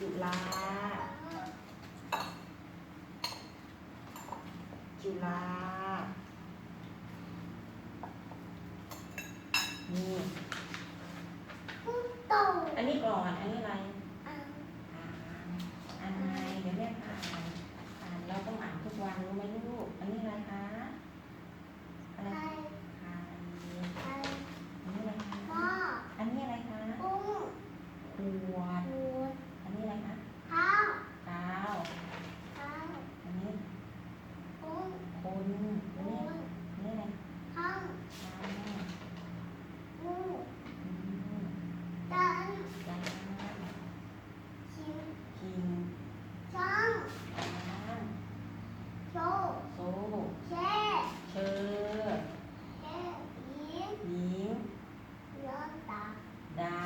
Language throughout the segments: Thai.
จุฬาจุฬานี่โตอันนี้ก่อน อันนี้อะไร อะ อ่านอ่านอะไรเดี๋ยวแม่พาอ่านอ่านเราต้องอ่านทุกวันรู้ไหมลูก อันนี้อะไรคะ อะไร ไข่ ไข่ ไข่ อันนี้อะไรคะ พ่อ อันนี้อะไรคะ กุ้ง ขวด หู อันนี้อะไรคะ ข้าว กาว ข้าว อันนี้ กุ้ง คนอัน หู นี้อันนี้อะไร ข้าว กาว งู อืม จัน จาน ชิม คิง ช้าง ช้าง โช โซ แช่ เชอร์ แช่หญิง หญิง ย้อนตา ดา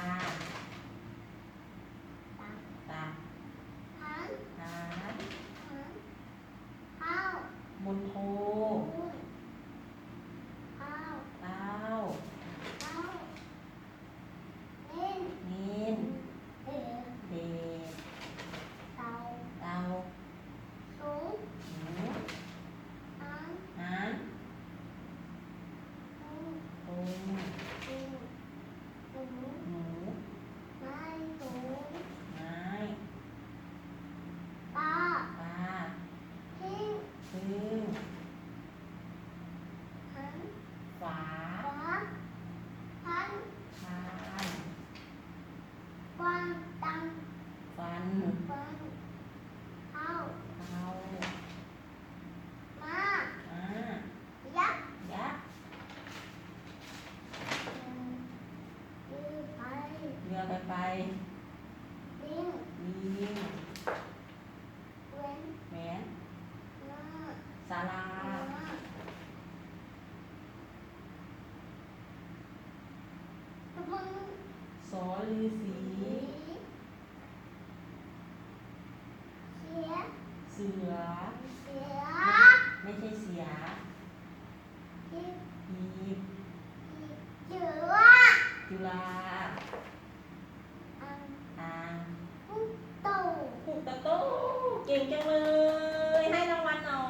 ตา ตา หัน หา หันข้าว มนโท กุ้งข้าว เต้า ข้าวเล่น นิน เอ๋ เดช เตา เตา สูง หนู อัน หาน กุ้ง ตุง กุ้งหนู หนู ไม้สูง ไม้ ปลา ปลา ทิ้ง พึ่ง หัน ฝา ขวาพัน คาน กวางตัง ฟัน ฟันเข้า เท้า มา อ่า ยักษ์ ยักษ์ ยือไป เรือ ไปไปลิงลิงเว้นแหวนหน้าศาลาหน้าตะพุงสอลือสีสีเสียเสือ เสียไม่ใช่เสียที่หีบที่เจือจุฬา อัน อ่าง พุกโต ผูกตะโต้เก่งจังเลย ให้รางวัลหน่อ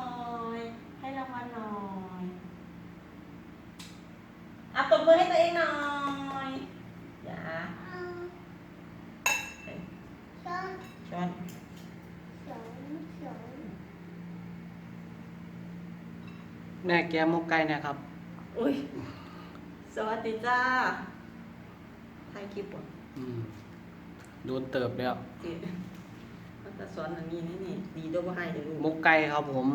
ย ให้รางวัลหน่อยเอาตบ มือให้ตัวเองหน่อยอย่าอันช้อนช้อนสองสองแม่แกมกไก่นะครับ อุ้ย สวัสดีจ้าถ่ายคลิปบ่อืมโดนเติบแล้วสิมันจะสอนอันนี้นี่นี่ ดีด้วยว่าให้เดี๋ยวมลูกกไก่ครับผม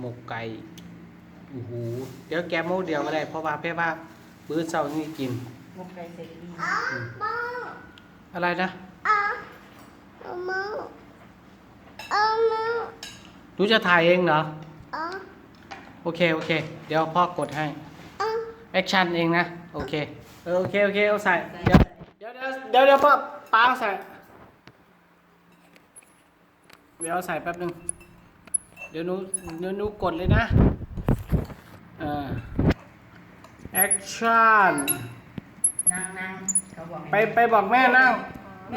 หมกไก่โอ้โหเดี๋ยวแกมกเดียวก็ได้ เพราะว่าเพ่ว่ามื้อเช้านี่กินมกไก่เสร็จดีอ้าบ้าอะไรนะอ้าเอามาเอามาหนูจะถ่ายเองเหรอเอาโอเคโอเค เดี๋ยวพ่อกดให้เอาแอคชั่นเองนะโอเคเออโอเคโอเคเอาใส่เดี๋ยวเดี๋ยวเดี๋ยวเดี๋ยวพ่อป้าเอาใส่เดี๋ยวเอาใส่แป๊บนึงเดี๋ยวหนูเดี๋ยวหนูกดเลยนะเอ่า แอคชั่นนั่งนั่งเขาบอกไปไปบอกแม่นั่ง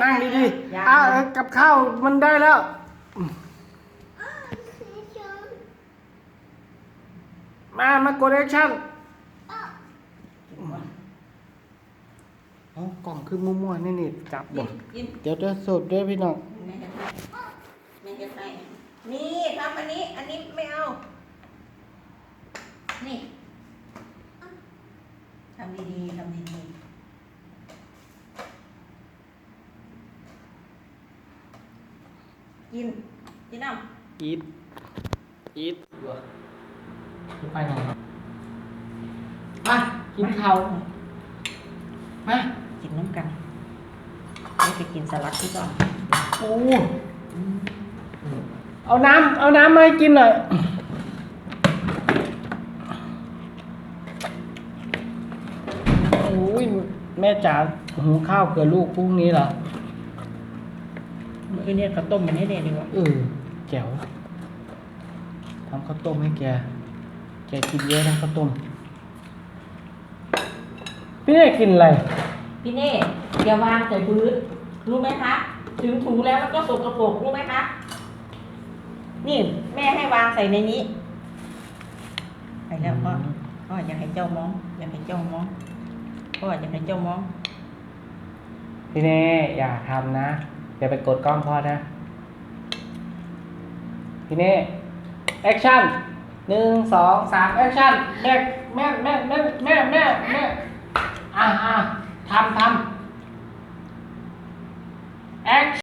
นั่งดียังๆอ้าวเออกับข้าวมันได้แล้วเอาสีชมมามากดแอคชั่นเอาอ๋อกล่องคือมั่วๆนี่นี่จับกิบ่นกินเดี๋ยวจะสดด้วยพี่น้อง แม่จะให้แม่จะให้นี่ทำอันนี้ อันนี้ไม่เอา นี่ทำดีๆทำดีๆกิน กินเอาอีทอีทไปไหนมากินข้าวมากินน้ำกันไม่ไปกินสลัดที่ก่อนโอ้เอาน้ำเอาน้ำมาให้กินหน่อยโอ้ย แม่จ๋าหุงข้าวเผื่อลูกพรุ่งนี้เหรอมื้อนี้ข้าวต้มมันให้เด็ดดีกว่าเออแจ๋วทำข้าวต้มให้แก แกกินเยอะนะข้าวต้ม พี่เน่กินอะไร พี่เน่อย่าวางใส่พื้น รู้ไหมคะอถึงถูแล้วมันก็สกปรกรู้ไหมคะ นี่แม่ให้วางใส่ในนี้ ไปแล้วพ่อพ่ออยากให้เจ้ามอง อยากให้เจ้ามอง พ่ออยากให้เจ้ามอง พี่เน่อย่าทำนะอย่าไปกดกล้องพ่อนะ พี่เน่แอคชั่นหนึ่งสองสามแอคชั่นแม่แม่แม่แม่แม่แม่แม่อะอะทำทำแอค